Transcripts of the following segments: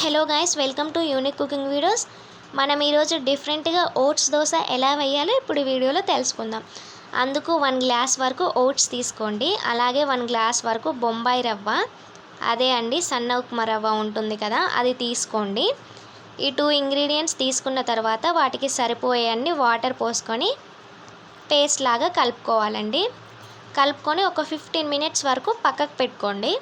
Hello guys welcome to unique cooking videos మనం ఈరోజు డిఫరెంట్గా ఓట్స్ దోశ ఎలా వేయాలో ఇప్పుడు వీడియోలో తెలుసుకుందాం. అందుకు వన్ గ్లాస్ వరకు ఓట్స్ తీసుకోండి. అలాగే వన్ గ్లాస్ వరకు బొంబాయి రవ్వ. అదే అండి సన్న ఉప్మా రవ్వ ఉంటుంది కదా అది తీసుకోండి. ఈ టూ ఇంగ్రీడియంట్స్ తీసుకున్న తర్వాత వాటికి సరిపోయేవన్నీ వాటర్ పోసుకొని పేస్ట్ లాగా కలుపుకోవాలండి. కలుపుకొని ఒక ఫిఫ్టీన్ మినిట్స్ వరకు పక్కకు పెట్టుకోండి.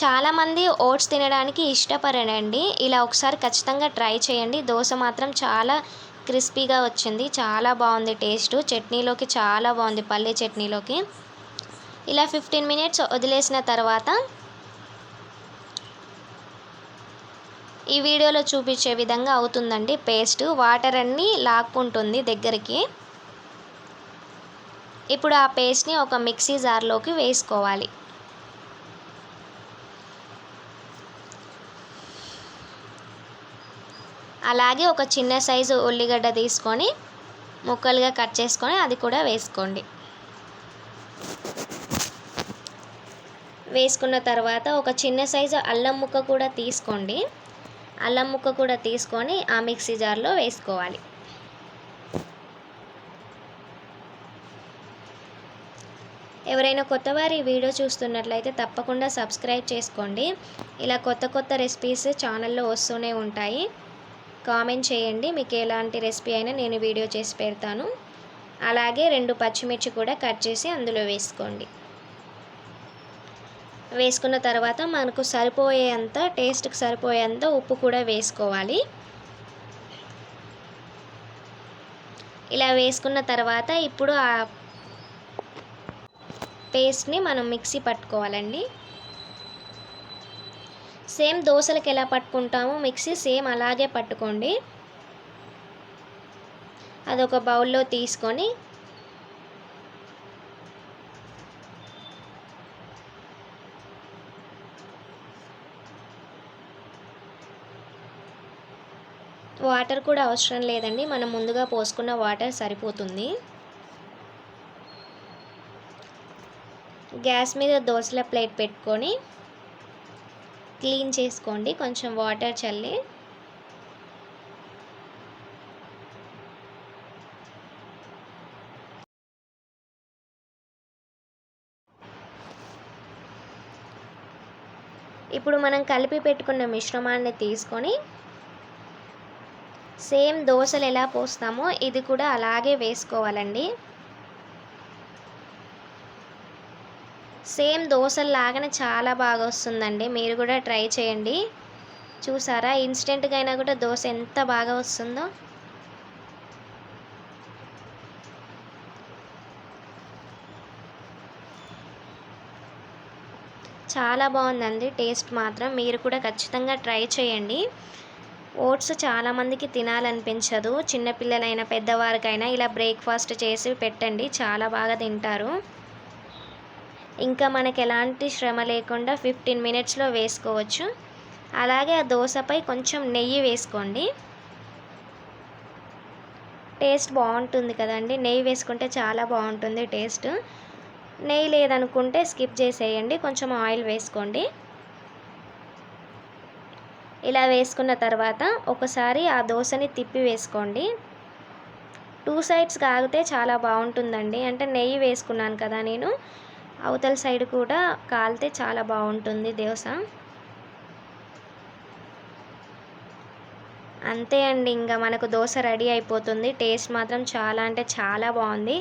చాలామంది ఓట్స్ తినడానికి ఇష్టపడరండి ఇలా ఒకసారి ఖచ్చితంగా ట్రై చేయండి. దోశ మాత్రం చాలా క్రిస్పీగా వచ్చింది. చాలా బాగుంది టేస్ట్. చట్నీలోకి చాలా బాగుంది పల్లె చట్నీలోకి. ఇలా ఫిఫ్టీన్ మినిట్స్ వదిలేసిన తర్వాత ఈ వీడియోలో చూపించే విధంగా అవుతుందండి పేస్ట్. వాటర్ అన్నీ లాక్కుంటుంది దగ్గరికి. ఇప్పుడు ఆ పేస్ట్ని ఒక మిక్సీ జార్లోకి వేసుకోవాలి. అలాగే ఒక చిన్న సైజు ఉల్లిగడ్డ తీసుకొని ముక్కలుగా కట్ చేసుకొని అది కూడా వేసుకోండి. వేసుకున్న తర్వాత ఒక చిన్న సైజు అల్లం ముక్క కూడా తీసుకోండి. అల్లం ముక్క కూడా తీసుకొని ఆ మిక్సీ జార్లో వేసుకోవాలి. ఎవరైనా కొత్త వారి వీడియో చూస్తున్నట్లయితే తప్పకుండా సబ్స్క్రైబ్ చేసుకోండి. ఇలా కొత్త కొత్త రెసిపీస్ ఛానల్లో వస్తూనే ఉంటాయి. కామెంట్ చేయండి. మీకు ఎలాంటి రెసిపీ అయినా నేను వీడియో చేసి పెడతాను. అలాగే రెండు పచ్చిమిర్చి కూడా కట్ చేసి అందులో వేసుకోండి. వేసుకున్న తర్వాత మనకు సరిపోయేంత టేస్ట్కి సరిపోయేంత ఉప్పు కూడా వేసుకోవాలి. ఇలా వేసుకున్న తర్వాత ఇప్పుడు ఆ పేస్ట్ని మనం మిక్సీ పట్టుకోవాలండి. సేమ్ దోశలకు ఎలా పట్టుకుంటామో మిక్సీ సేమ్ అలాగే పట్టుకోండి. అదొక బౌల్లో తీసుకొని వాటర్ కూడా అవసరం లేదండి. మనం ముందుగా పోసుకున్న వాటర్ సరిపోతుంది. గ్యాస్ మీద దోశల ప్లేట్ పెట్టుకొని క్లీన్ చేసుకోండి. కొంచెం వాటర్ చల్లి. ఇప్పుడు మనం కలిపి పెట్టుకున్న మిశ్రమాన్ని తీసుకొని సేమ్ దోశలు ఎలా పోస్తామో ఇది కూడా అలాగే వేసుకోవాలండి. సేమ్ దోశలాగానే చాలా బాగా వస్తుందండి మీరు కూడా ట్రై చేయండి. చూసారా? ఇన్స్టెంట్గా అయినా కూడా దోశ ఎంత బాగా వస్తుందో. చాలా బాగుందండి. టేస్ట్ మాత్రం మీరు కూడా ఖచ్చితంగా ట్రై చేయండి. ఓట్స్ చాలామందికి తినాలనిపించదు. చిన్నపిల్లలైనా పెద్దవారికైనా ఇలా బ్రేక్ఫాస్ట్ చేసి పెట్టండి. చాలా బాగా తింటారు. ఇంకా మనకి ఎలాంటి శ్రమ లేకుండా ఫిఫ్టీన్ మినిట్స్లో వేసుకోవచ్చు. అలాగే ఆ దోశపై కొంచెం నెయ్యి వేసుకోండి. టేస్ట్ బాగుంటుంది కదండి. నెయ్యి వేసుకుంటే చాలా బాగుంటుంది టేస్ట్. నెయ్యి లేదనుకుంటే స్కిప్ చేసేయండి. కొంచెం ఆయిల్ వేసుకోండి. ఇలా వేసుకున్న తర్వాత ఒకసారి ఆ దోశని తిప్పి వేసుకోండి. టూ సైడ్స్ కాగితే చాలా బాగుంటుందండి. అంటే నెయ్యి వేసుకున్నాను కదా నేను. అవతల సైడ్ కూడా కాలితే చాలా బాగుంటుంది దోశ అంతే అండి ఇంకా మనకు దోశ రెడీ అయిపోతుంది. టేస్ట్ మాత్రం చాలా అంటే చాలా బాగుంది.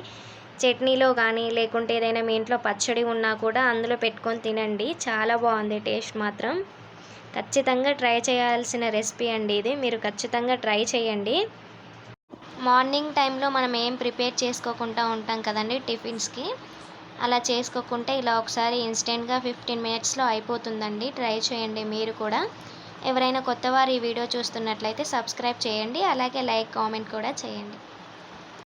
చట్నీలో కానీ లేకుంటే ఏదైనా మీ ఇంట్లో పచ్చడి ఉన్నా కూడా అందులో పెట్టుకొని తినండి. చాలా బాగుంది టేస్ట్ మాత్రం. ఖచ్చితంగా ట్రై చేయాల్సిన రెసిపీ అండి ఇది. మీరు ఖచ్చితంగా ట్రై చేయండి. మార్నింగ్ టైంలో మనం ఏం ప్రిపేర్ చేసుకోకుండా ఉంటాం కదండి టిఫిన్స్కి. అలా చేసుకోకుంటే ఇలా ఒకసారి ఇన్స్టెంట్గా ఫిఫ్టీన్ మినిట్స్లో అయిపోతుందండి. ట్రై చేయండి మీరు కూడా. ఎవరైనా కొత్త వారు ఈ వీడియో చూస్తున్నట్లయితే సబ్స్క్రైబ్ చేయండి. అలాగే లైక్ కామెంట్ కూడా చేయండి.